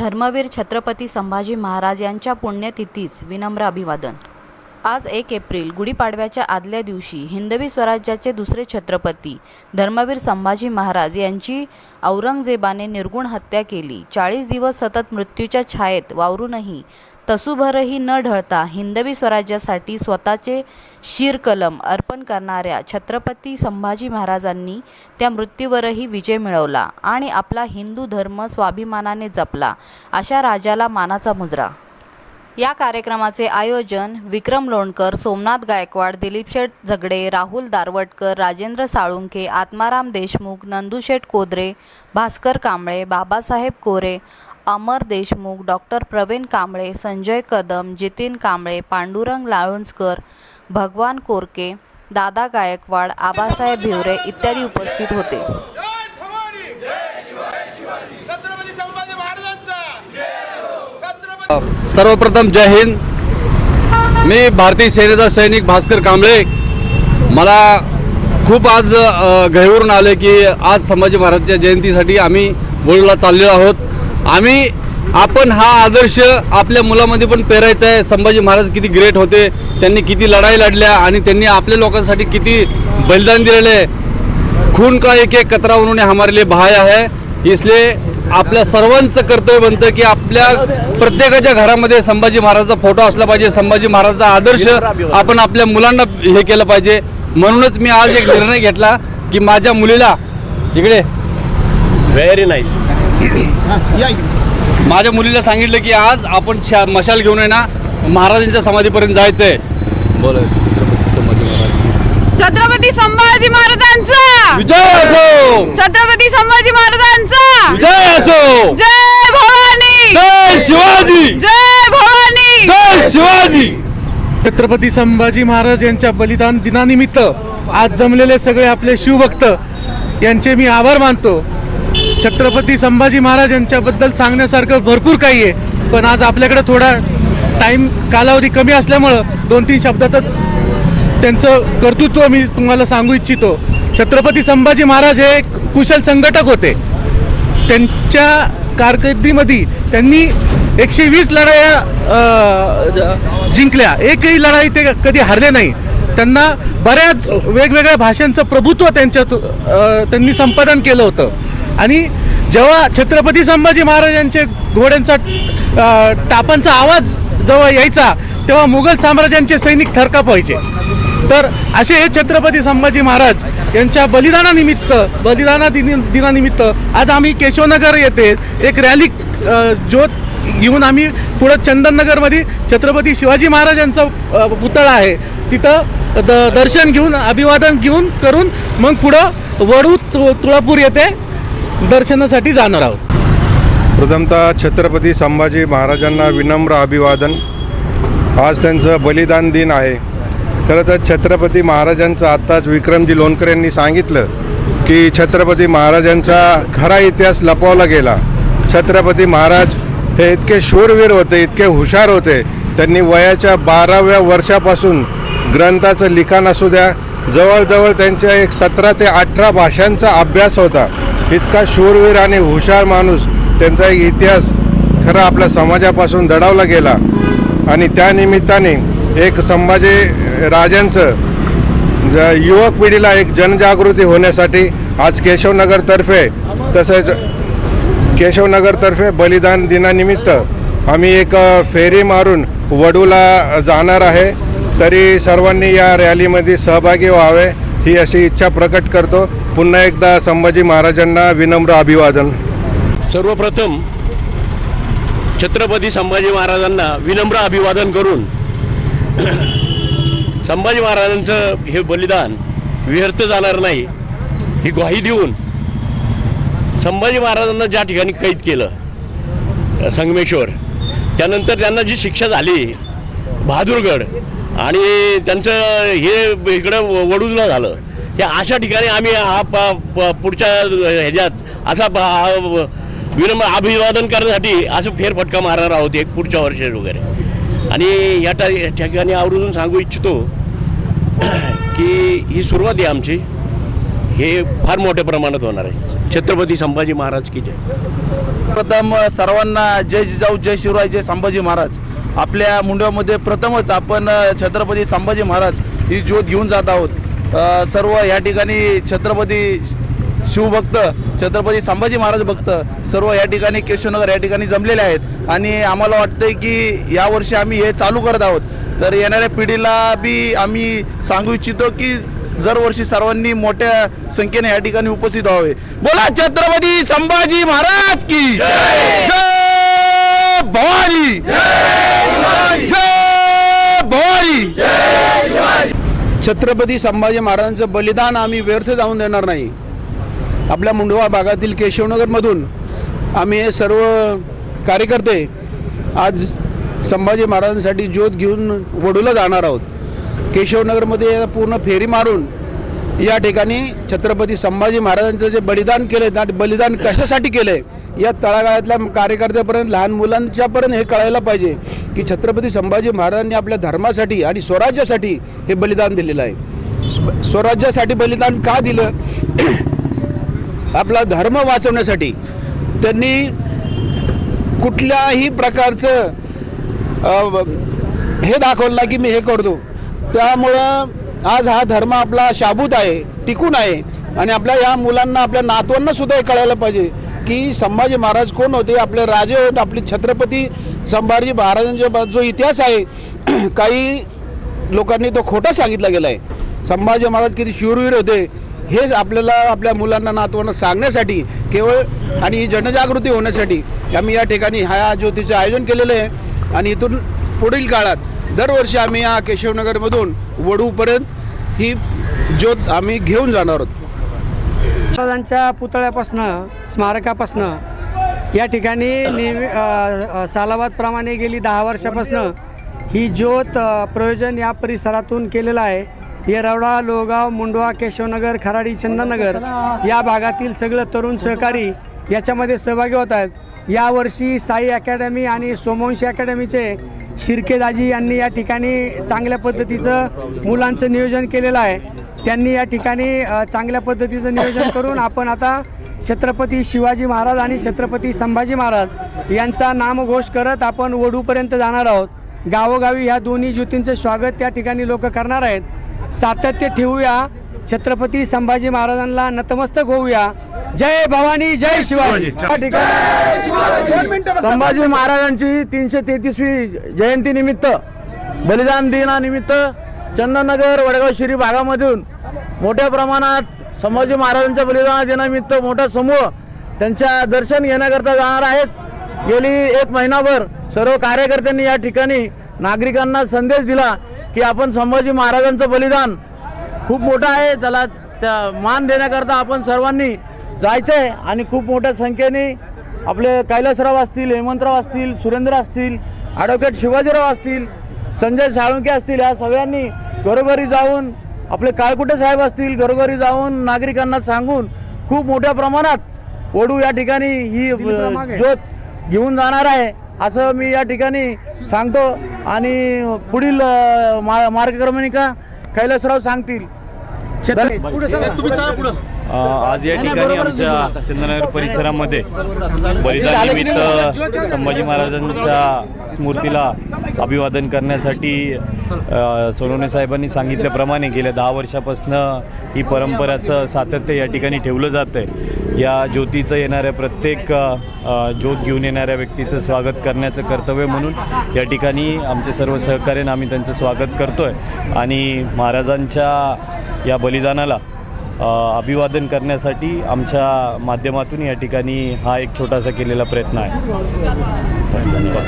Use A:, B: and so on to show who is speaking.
A: धर्मवीर छत्रपती संभाजी महाराज यांच्या पुण्यतिथीस विनम्र अभिवादन. आज एक एप्रिल गुढीपाडव्याच्या आदल्या दिवशी हिंदवी स्वराज्याचे दुसरे छत्रपती धर्मवीर संभाजी महाराज यांची औरंगजेबाने निर्गुण हत्या केली. चाळीस दिवस सतत मृत्यूच्या छायेत वावरूनही तसूभरही न ढळता हिंदवी स्वराज्यासाठी स्वतःचे शिरकलम अर्पण करणाऱ्या छत्रपती संभाजी महाराजांनी त्या मृत्यूवरही विजय मिळवला आणि आपला हिंदू धर्म स्वाभिमानाने जपला. अशा राजाला मानाचा मुजरा या कार्यक्रमाचे आयोजन विक्रम लोणकर सोमनाथ गायकवाड दिलीप शेठ झगडे राहुल दारवटकर राजेंद्र साळुंखे आत्माराम देशमुख नंदूशेठ कोदरे भास्कर कांबळे बाबासाहेब कोरे अमर देशमुख डॉक्टर प्रवीण कांबळे संजय कदम जितीन कांबळे पांडुरंग लाळुंजकर भगवान कोरके दादा गायकवाड आबासाहेब भिवरे इत्यादी उपस्थित होते
B: जय भवानी जय शिवाजी शिवाजी छत्रपती संभाजी महाराजांचा छत्रपती
C: सर्वप्रथम जय हिंद. मी भारतीय सेनेचा सैनिक भास्कर कांबळे. मला खूप आज अ, घाईवरून आले की आज संभाजी महाराजच्या जयंतीसाठी आम्ही बोलूला चाललेलो आहोत. आम्ही आपण हा आदर्श आपल्या मुलामध्ये पण पेरायचा आहे. संभाजी महाराज किती ग्रेट होते त्यांनी किती लढाई लढल्या आणि त्यांनी आपल्या लोकांसाठी किती बलिदान दिलेले आहे. खून का एक एक कतरा उन्होंने हमारे लिए बहाया है. इसलिए आपल्या सर्वांचं कर्तव्य बनतं की आपल्या प्रत्येकाच्या घरामध्ये संभाजी महाराजचा फोटो असला पाहिजे संभाजी महाराजचा आदर्श आपण आपल्या मुलांना हे केलं पाहिजे. म्हणूनच मी आज एक निर्णय घेतला की माझ्या मुलीला इकडे.
D: व्हेरी नाईस
C: माझ्या मुलीला सांगितलं की आज आपण मशाल घेऊन आहे ना महाराजांच्या समाधीपर्यंत जायचं आहे बोला
E: छत्रपती संभाजी महाराजांचा!
C: विजय असो!
E: छत्रपती संभाजी महाराजांचा!
C: विजय असो!
E: जय भवानी!
C: जय शिवाजी!
E: जय भवानी!
C: जय शिवाजी!
F: छत्रपती संभाजी महाराज यांच्या बलिदान दिनानिमित्त आज जमलेले सगळे आपले शिवभक्त यांचे मी आभार मानतो. छत्रपती संभाजी महाराज यांच्याबद्दल सांगण्यासारखं भरपूर काही आहे पण आज आपल्याकडे थोडा टाईम कालावधी कमी असल्यामुळं दोन तीन शब्दातच त्यांचं कर्तृत्व मी तुम्हाला सांगू इच्छितो. छत्रपती संभाजी महाराज हे एक कुशल संघटक होते. त्यांच्या कारकिर्दीमध्ये त्यांनी एकशे वीस लढाया जिंकल्या. एकही लढाई ते कधी हारले नाही. त्यांना बऱ्याच वेगवेगळ्या भाषांचं प्रभुत्व त्यांच्यात त्यांनी संपादन केलं होतं. आणि जेव्हा छत्रपती संभाजी महाराजांचे घोड्यांचा टापांचा आवाज जेव्हा यायचा तेव्हा मुघल साम्राज्यांचे सैनिक थरकाप व्हायचे. तर असे हे छत्रपती संभाजी महाराज यांच्या बलिदानानिमित्त बलिदाना दिनी दिनानिमित्त आज आम्ही केशवनगर येथे एक रॅली ज्योत घेऊन आम्ही पुढं चंदननगरमध्ये छत्रपती शिवाजी महाराज यांचा पुतळा आहे. तिथं द दर्शन घेऊन अभिवादन घेऊन करून मग पुढं वडू तुळापूर येथे दर्शनासाठी जाणार आहोत.
G: प्रथमतः छत्रपती संभाजी महाराजांना विनम्र अभिवादन. आज त्यांचं बलिदान दिन आहे. खरं तर छत्रपती महाराजांचं आत्ताच विक्रमजी लोणकर यांनी सांगितलं की छत्रपती महाराजांचा खरा इतिहास लपवला गेला. छत्रपती महाराज हे इतके शूरवीर होते इतके हुशार होते. त्यांनी वयाच्या बाराव्या वर्षापासून ग्रंथाचं लिखाण असू द्या जवळजवळ त्यांच्या एक सतरा ते अठरा भाषांचा अभ्यास होता. इतका शूरवीर आणि हुशार माणूस त्यांचा एक इतिहास खरा आपल्या समाजापासून दडावला गेला. आणि त्यानिमित्ताने एक संभाजी राजांचं ज- युवक पिढीला एक जनजागृती होण्यासाठी आज केशवनगरतर्फे तसेच केशवनगरतर्फे बलिदान दिनानिमित्त आम्ही एक फेरी मारून वडूला जाणार आहे. तरी सर्वांनी या रॅलीमध्ये सहभागी व्हावे ही अशी इच्छा प्रकट करतो. पुन्हा एकदा संभाजी महाराजांना विनम्र अभिवादन.
D: सर्वप्रथम छत्रपती संभाजी महाराजांना विनम्र अभिवादन करून संभाजी महाराजांचं हे बलिदान व्यर्थ जाणार नाही ही ग्वाही देऊन संभाजी महाराजांना ज्या ठिकाणी कैद केलं संगमेश्वर त्यानंतर त्यांना जी शिक्षा झाली बहादूरगड आणि त्यांचं हे इकडं वडूजला झालं या अशा ठिकाणी आम्ही हा प- प- पुढच्या ह्याच्यात असा प- विनम्र अभिवादन करण्यासाठी असं फेरफटका मारणार आहोत एक पुढच्या वर्षी वगैरे. आणि या या ठिकाणी आवर्जून सांगू इच्छितो की ही सुरुवात आहे आमची. हे फार मोठ्या प्रमाणात होणार आहे. छत्रपती संभाजी महाराज की जय.
H: प्रथम सर्वांना जय जिजाऊ जय शिवराय जय संभाजी महाराज. आपल्या मुंडव्यामध्ये प्रथमच आपण छत्रपती संभाजी महाराज ही ज्योत घेऊन जात आहोत. सर्व या ठिकाणी छत्रपती शिवभक्त छत्रपती संभाजी महाराज भक्त सर्व या ठिकाणी केशवनगर या ठिकाणी जमलेले आहेत. आणि आम्हाला वाटतंय की यावर्षी आम्ही हे चालू करत आहोत. तर येणाऱ्या पिढीला बी आम्ही सांगू इच्छितो की दरवर्षी सर्वांनी मोठ्या संख्येने या ठिकाणी उपस्थित व्हावे. बोला छत्रपती संभाजी महाराज की जय. भवानी. जय भवानी.
I: छत्रपती संभाजी महाराजांचं बलिदान आम्ही व्यर्थ जाऊन देणार नाही. आपल्या मुंडवा भागातील केशवनगरमधून आम्ही हे सर्व कार्यकर्ते आज संभाजी महाराजांसाठी ज्योत घेऊन वडूला जाणार आहोत. केशवनगरमध्ये पूर्ण फेरी मारून या ठिकाणी छत्रपती संभाजी महाराजांचं जे बलिदान केलं आहे त्या बलिदान कशासाठी केलं आहे या तळागाळातल्या कार्यकर्त्यापर्यंत लहान मुलांच्यापर्यंत हे कळायला पाहिजे की छत्रपती संभाजी महाराजांनी आपल्या धर्मासाठी आणि स्वराज्यासाठी हे बलिदान दिलेलं आहे. स्व- स्वराज्यासाठी बलिदान का दिलं? आपला धर्म वाचवण्यासाठी. त्यांनी कुठल्याही प्रकारचं हे दाखवलं की मी हे करतो. त्यामुळं आज हा धर्म आपला शाबूत आहे टिकून आहे. आणि आपल्या या मुलांना आपल्या नातवांना सुद्धा हे कळायला पाहिजे की संभाजी महाराज कोण होते? आपले राजे होते आपले छत्रपती संभाजी महाराजांचा जो इतिहास आहे काही लोकांनी तो खोटा सांगितला गेला आहे संभाजी महाराज किती शूरवीर होते हेच आपल्याला आपल्या मुलांना नातवांना सांगण्यासाठी केवळ आणि जनजागृती होण्यासाठी आम्ही या ठिकाणी ह्या ज्योतीचं आयोजन केलेलं आहे. आणि इथून पुढील काळात दरवर्षी आम्ही या केशवनगरमधून वडूपर्यंत ही ज्योत आम्ही घेऊन जाणार आहोत.
J: महाराजांच्या पुतळ्यापासनं स्मारकापासनं या ठिकाणी नेहमी अ, गेली दहा वर्षापासनं ही ज्योत प्रयोजन या परिसरातून केलेलं आहे. येरवडा लोगाव मुंडवा केशवनगर खराडी चंदनगर या भागातील सगळं तरुण सहकारी याच्यामध्ये सहभागी होत आहेत. यावर्षी साई अकॅडमी आणि सोमवंशी अकॅडमीचे शिर्केदाजी यांनी या ठिकाणी चांगल्या पद्धतीचं मुलांचं नियोजन केलेलं आहे. त्यांनी या ठिकाणी चांगल्या पद्धतीचं नियोजन करून आपण आता छत्रपती शिवाजी महाराज आणि छत्रपती संभाजी महाराज यांचा नामघोष करत आपण वडूपर्यंत जाणार आहोत. गावोगावी ह्या दोन्ही ज्योतींचं स्वागत त्या ठिकाणी लोक करणार आहेत. सातत्य ठेवूया. छत्रपती संभाजी महाराजांना नतमस्तक होऊया. जय भवानी जय शिवाजी. या ठिकाणी संभाजी महाराजांची तीनशे तेहतीसवी जयंती निमित्त बलिदान दिनानिमित्त चंदननगर वडगाव शिरी भागामधून मोठ्या प्रमाणात संभाजी महाराजांच्या बलिदान दिनानिमित्त मोठा समूह त्यांच्या दर्शन घेण्याकरता जाणार आहेत. गेली एक महिनाभर सर्व कार्यकर्त्यांनी या ठिकाणी नागरिकांना संदेश दिला की आपण संभाजी महाराजांचं बलिदान खूप मोठं आहे. त्याला त्या मान देण्याकरता आपण सर्वांनी जायचं आहे आणि खूप मोठ्या संख्येने आपले कैलासराव असतील हेमंतराव असतील सुरेंद्र असतील ॲडव्होकेट शिवाजीराव असतील संजय साळुंके असतील या सगळ्यांनी घरोघरी जाऊन आपले काळकुटे साहेब असतील घरोघरी जाऊन नागरिकांना सांगून खूप मोठ्या प्रमाणात वडू या ठिकाणी ही ज्योत घेऊन जाणार आहे असं मी या ठिकाणी सांगतो. आणि पुढील मा मार्गक्रमणिका कैलासराव सांगतील.
K: अ, आज या ठिकाणी आमच्या चंदनगर परिसरामध्ये बलिदानानिमित्त संभाजी महाराजांच्या स्मृतीला अभिवादन करण्यासाठी सोनवणे साहेबांनी सांगितल्याप्रमाणे गेल्या दहा वर्षापासून ही परंपराचं सातत्य या ठिकाणी ठेवलं जातं आहे या ज्योतीचं येणाऱ्या प्रत्येक ज्योत घेऊन येणाऱ्या व्यक्तीचं स्वागत करण्याचं कर्तव्य म्हणून या ठिकाणी आमचे सर्व सहकार्यानं आम्ही त्यांचं स्वागत करतो आहे आणि महाराजांच्या या बलिदानाला अभिवादन करण्यासाठी आमच्या माध्यमातून या ठिकाणी हा एक छोटासा केलेला प्रयत्न आहे. धन्यवाद.